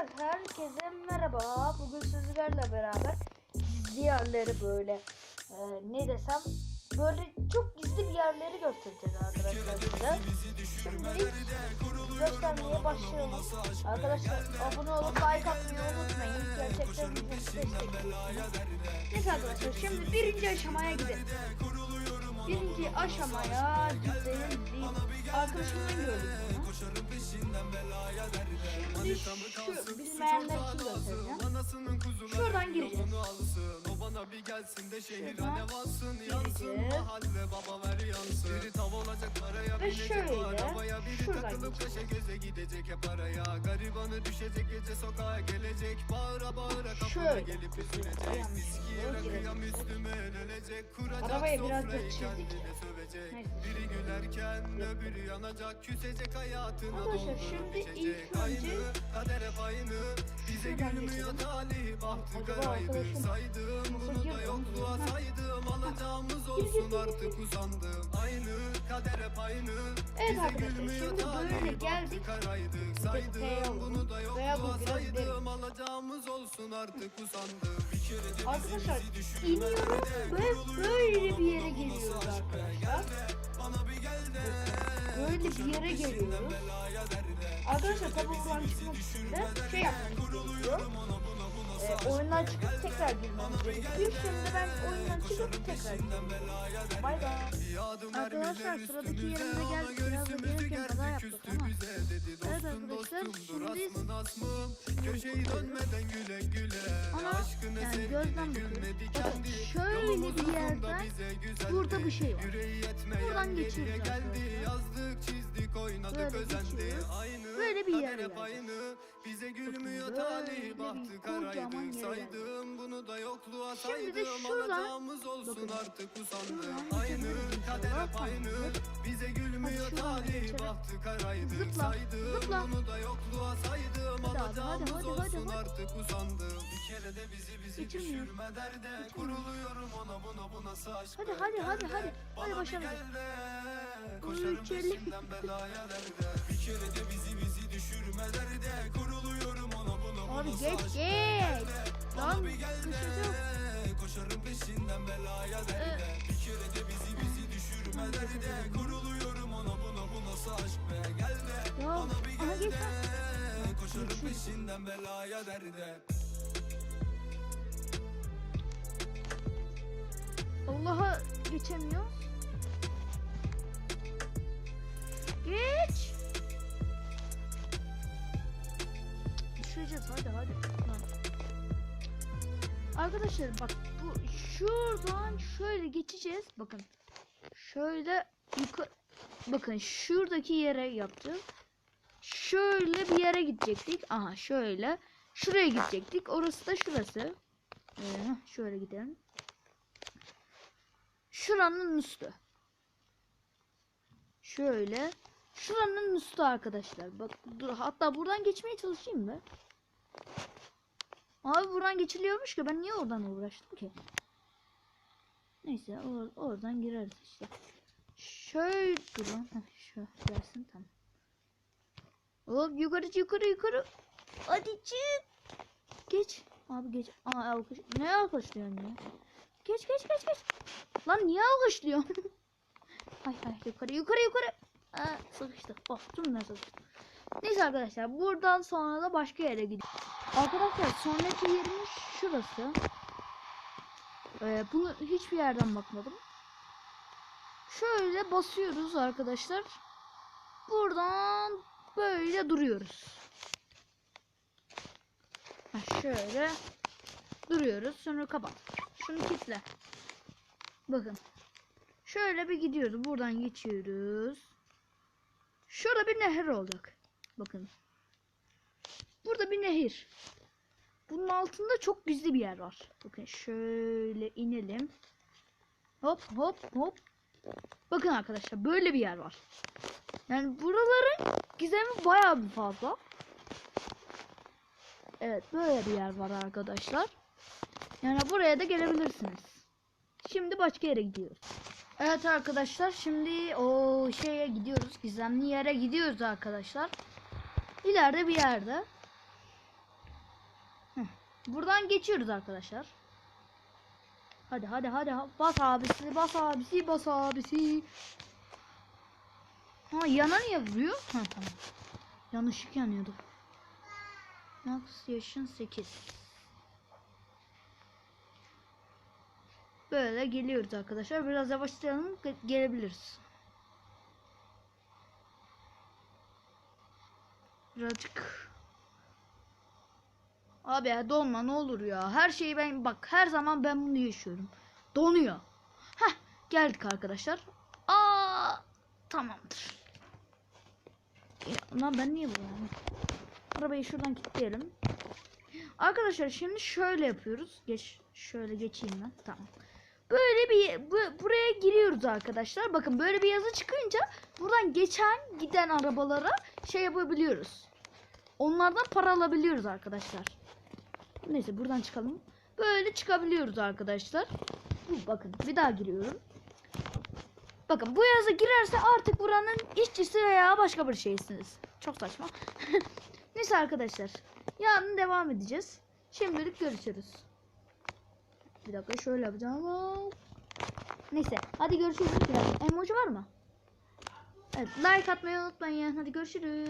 Arkadaşlar herkese merhaba. Bugün sizlerle beraber gizli yerleri böyle e, ne desem böyle çok gizli bir yerleri göstereceğiz arkadaşlar size. Şimdilik göstermeye başlayalım. Arkadaşlar abone olup like atmayı unutmayın. Gerçekten bizi destekliyorsunuz. Neyse arkadaşlar şimdi birinci aşamaya gidelim. Birinci aşamaya gidelim. Arkadaşımdan gördüm bunu. Şimdi şu bilmeyenler için göstereceğim. Şuradan gireceğiz. Bana bir gelsin de şehir Şuradan alev alsın yansın mahalle baba ver yansın Biri tav olacak paraya binecek arabaya Biri takılıp kaşa göze gidecek hep araya Garibanı düşecek gece sokağa gelecek Bağıra bağıra Şöyle. gelip üzülecek Viskiye rakıya. Müslüme ölecek Kuracak sofrayı kendine sövecek. Biri gülerken öbürü yanacak. Küsecek hayatına doldurup şimdi içecek. ilk önce- Aynı kader hep arkadaşım Saydım bunu da yokluğa saydım. Alacağımız olsun artık usandım Aynı kader hep aynı. Evet Bize arkadaşlar, şimdi böyle geldik. karaydık Saydım bunu da yokluğa saydım. Alacağımız olsun artık usandım Bir kere de bizi Arkadaşlar iniyoruz ve böyle bir yere geliyoruz arkadaşlar. Bana bir gel de Böyle bir yere geliyoruz. Arkadaşlar tabi buradan çıkmak için de şey yapmamız gerekiyor. Ee, oyundan çıkıp tekrar girmemiz gerekiyor. Şimdi ben oyundan çıkıp tekrar gireceğim. Bay bay. Arkadaşlar sıradaki yerimize geldik. Biraz da gelirken kaza yaptık ama. Evet arkadaşlar şimdi Köşeyi dönmeden güle güle Ama yani gözden kendi Bakın şöyle Yolumuzun bir yerden burada bir şey var. Buradan geçiyoruz geldi. Arkadaşlar. Yazdık çizdik oynadık Böyle geçiyoruz. Aynı Böyle bir hep geldik. aynı. Bize gülmüyor böyle talih bir bahtı karaydık Saydım bunu da yokluğa Şimdi de saydım. şuradan- olsun bakın, artık usandım Aynı kader hep aynı. Bize gülmüyor talih bahtı karaydık Saydım bunu da yokluğa saydım. Alacağımız hadi, hadi, olsun artık usandım Bir kere de bizi bizi düşürme derde Kuruluyorum ona buna bu nasıl aşk Hadi hadi hadi hadi. Hadi başaralım. Koşarım peşinden belaya derde Bir kere de bizi bizi düşürme derde Kuruluyorum ona buna bu Abi nasıl geç. aşk geç. Bana Lan bir gel de, kaçacağım. Koşarım peşinden belaya derde Bir kere de bizi bizi düşürme derde Kuruluyorum ona buna bu nasıl aşk be. Gel de. Ya bana bir gel geç. de. Koşarım peşinden belaya derde Allah'a geçemiyor. Geç. Düşeceğiz hadi hadi. Arkadaşlar bak bu şuradan şöyle geçeceğiz. Bakın. Şöyle yukarı bakın şuradaki yere yapacağız. Şöyle bir yere gidecektik. Aha şöyle. Şuraya gidecektik. Orası da şurası. Ee, şöyle gidelim. Şuranın üstü. Şöyle. Şuranın üstü arkadaşlar. Bak dur hatta buradan geçmeye çalışayım mı? Abi buradan geçiliyormuş ki ben niye oradan uğraştım ki? Neyse or- oradan gireriz işte. Şöyle durun. Şu gelsin tamam. Hop yukarı yukarı yukarı. Hadi çık. Geç. Abi geç. Aa alkış. Ne alkışlıyorsun ya? Geç geç geç geç. Lan niye alkışlıyorsun? ay ay yukarı yukarı yukarı. Aa, sıkıştı. Oh tümden sıkıştı. Neyse arkadaşlar buradan sonra da başka yere gidiyoruz. Arkadaşlar sonraki yerimiz şurası. Ee, bunu hiçbir yerden bakmadım. Şöyle basıyoruz arkadaşlar. Buradan böyle duruyoruz. Ha, şöyle duruyoruz. Sonra kapat. Şunu kitle. Bakın. Şöyle bir gidiyoruz. Buradan geçiyoruz. Şurada bir nehir olacak. Bakın. Burada bir nehir. Bunun altında çok gizli bir yer var. Bakın şöyle inelim. Hop hop hop. Bakın arkadaşlar böyle bir yer var. Yani buraların gizemi bayağı bir fazla. Evet böyle bir yer var arkadaşlar. Yani buraya da gelebilirsiniz. Şimdi başka yere gidiyoruz. Evet arkadaşlar şimdi o şeye gidiyoruz. Gizemli yere gidiyoruz arkadaşlar. İleride bir yerde. Buradan geçiyoruz arkadaşlar. Hadi hadi hadi ha- bas abisi bas abisi bas abisi. Ha yana niye vuruyor? Ha tamam. Yanlışlık yanıyordu. Max yaşın 8. Böyle geliyoruz arkadaşlar. Biraz yavaşlayalım ge- gelebiliriz. Birazcık Abi ya donma ne olur ya. Her şeyi ben bak her zaman ben bunu yaşıyorum. Donuyor. Heh geldik arkadaşlar. Aa tamamdır. Ya, ben niye buradayım? Arabayı şuradan kilitleyelim. Arkadaşlar şimdi şöyle yapıyoruz. Geç şöyle geçeyim ben. Tamam. Böyle bir bu- buraya giriyoruz arkadaşlar. Bakın böyle bir yazı çıkınca buradan geçen giden arabalara şey yapabiliyoruz. Onlardan para alabiliyoruz arkadaşlar. Neyse buradan çıkalım. Böyle çıkabiliyoruz arkadaşlar. Bakın bir daha giriyorum. Bakın bu yazı girerse artık buranın işçisi veya başka bir şeysiniz. Çok saçma. Neyse arkadaşlar. Yarın devam edeceğiz. Şimdilik görüşürüz. Bir dakika şöyle yapacağım. Neyse hadi görüşürüz. Biraz emoji var mı? Evet like atmayı unutmayın. Hadi görüşürüz.